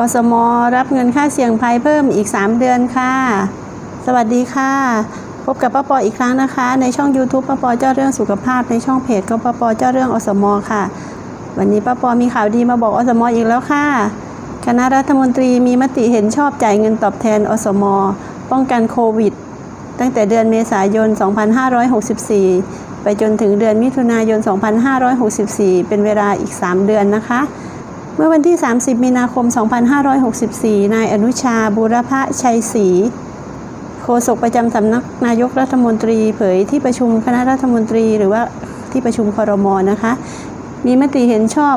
อสมรับเงินค่าเสี่ยงภัยเพิ่มอีก 3 เดือนค่ะ สวัสดีค่ะ พบกับป้าปออีกครั้งนะคะ ในช่อง YouTube ป้าปอเจ้าเรื่องสุขภาพในช่องเพจก็ป้าปอเจ้าเรื่องอสมค่ะ วันนี้ป้าปอมีข่าวดีมาบอกอสมอีกแล้วค่ะ คณะรัฐมนตรีมีมติเห็นชอบจ่ายเงินตอบแทนอสม ป้องกันโควิด ตั้งแต่เดือนเมษายน 2564 ไปจนถึงเดือนมิถุนายน 2564 เป็นเวลาอีก 3 เดือนนะคะ เมื่อวันที่ 30 มีนาคม 2564 นายอนุชาบูรพชัยศรีโฆษกประจำสำนักนายกรัฐมนตรีเผยที่ประชุมคณะรัฐมนตรีหรือว่าที่ประชุมครมนะคะ มีมติเห็นชอบ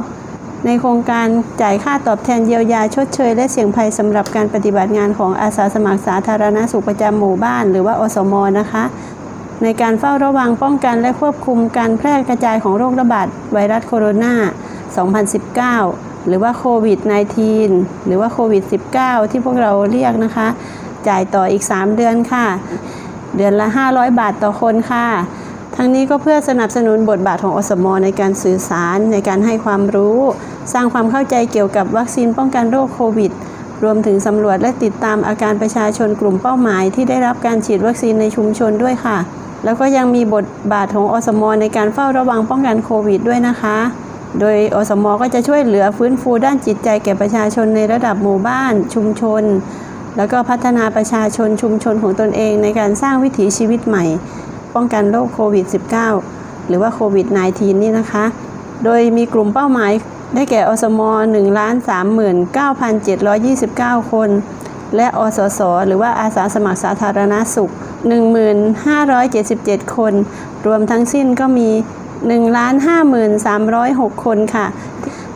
ในโครงการจ่ายค่าตอบแทนเยียวยาชดเชย และเสี่ยงภัยสำหรับการปฏิบัติงานของอาสาสมัครสาธารณสุขประจำหมู่บ้าน หรือว่าอสมนะคะ ในการเฝ้าระวังป้องกันและควบคุมการแพร่กระจายของโรคระบาดไวรัสโคโรนา 2019 หรือว่าโควิด -19 หรือว่าโควิด -19 ที่พวกเราเรียกนะคะ จ่ายต่ออีก 3 เดือนค่ะ เดือนละ 500 บาทต่อคนค่ะ ทั้งนี้ก็เพื่อสนับสนุนบทบาทของอสมในการสื่อสารในการให้ความรู้ สร้างความเข้าใจเกี่ยวกับวัคซีนป้องกันโรคโควิดรวมถึงสำรวจและติดตามอาการประชาชนกลุ่มเป้าหมาย ที่ได้รับการฉีดวัคซีนในชุมชนด้วยค่ะ แล้วก็ยังมีบทบาทของอสมในการเฝ้าระวังป้องกันโควิดด้วยนะคะ โดยอสมก็จะช่วยเหลือฟื้นฟูด้านจิตใจแก่ประชาชนในระดับหมู่บ้าน ชุมชน แล้วก็พัฒนาประชาชนชุมชนของตนเองในการสร้างวิถีชีวิตใหม่ ป้องกันโรคโควิด -19 หรือว่าโควิด -19 นี่นะคะ โดยมีกลุ่มเป้าหมายได้แก่อสม1,39,729 คน และอสส หรือว่าอาสาสมัครสาธารณสุข 1577 คน รวมทั้งสิ้นก็มี 1,5306คนค่ะ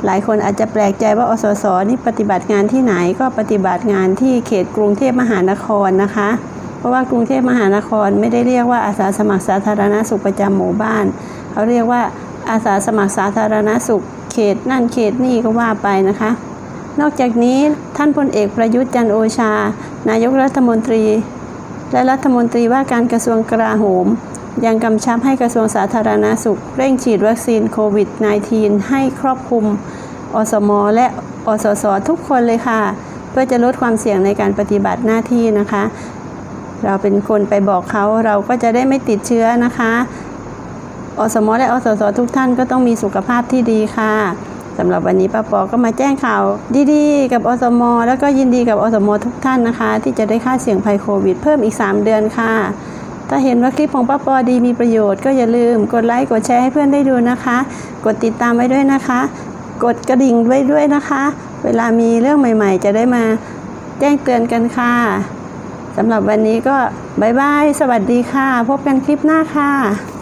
หลายคนอาจจะแปลกใจว่าอสสนี่ปฏิบัติงานที่ไหนก็ปฏิบัติงานที่เขตกรุงเทพมหานครนะคะ เพราะว่ากรุงเทพมหานครไม่ได้เรียกว่าอาสาสมัครสาธารณสุขประจำหมู่บ้าน เขาเรียกว่าอาสาสมัครสาธารณสุข เขตนั่นเขตนี่ก็ว่าไปนะคะ นอกจากนี้ท่านพลเอกประยุทธ์จันโอชา นายกรัฐมนตรี และรัฐมนตรีว่าการกระทรวงกลาโหม ยังกำชับให้กระทรวงสาธารณสุข เร่งฉีดวัคซีนโควิด -19 ให้ครอบคลุมอสม และอสส ทุกคนเลยค่ะ เพื่อจะลดความเสี่ยงในการปฏิบัติหน้าที่นะคะ เราเป็นคนไปบอกเขาเราก็จะได้ไม่ติดเชื้อนะคะอสม และอสส ทุกท่านก็ต้องมีสุขภาพที่ดีค่ะสำหรับวันนี้ป้าปอก็มาแจ้งข่าวดีๆ กับอสม แล้วก็ยินดีกับอสม ทุกท่านนะคะ ที่จะได้ค่าเสี่ยงภัยโควิด เพิ่มอีก 3 เดือนค่ะ ถ้าเห็นว่าคลิปของป้าปอดีมีประโยชน์ก็อย่าลืมกดไลค์กดแชร์ให้เพื่อนได้ดูนะคะ กดติดตามไว้ด้วยนะคะ กดกระดิ่งไว้ด้วยนะคะ เวลามีเรื่องใหม่ ๆ จะได้มาแจ้งเตือนกันค่ะสำหรับวันนี้ก็บายบาย สวัสดีค่ะ พบกันคลิปหน้าค่ะ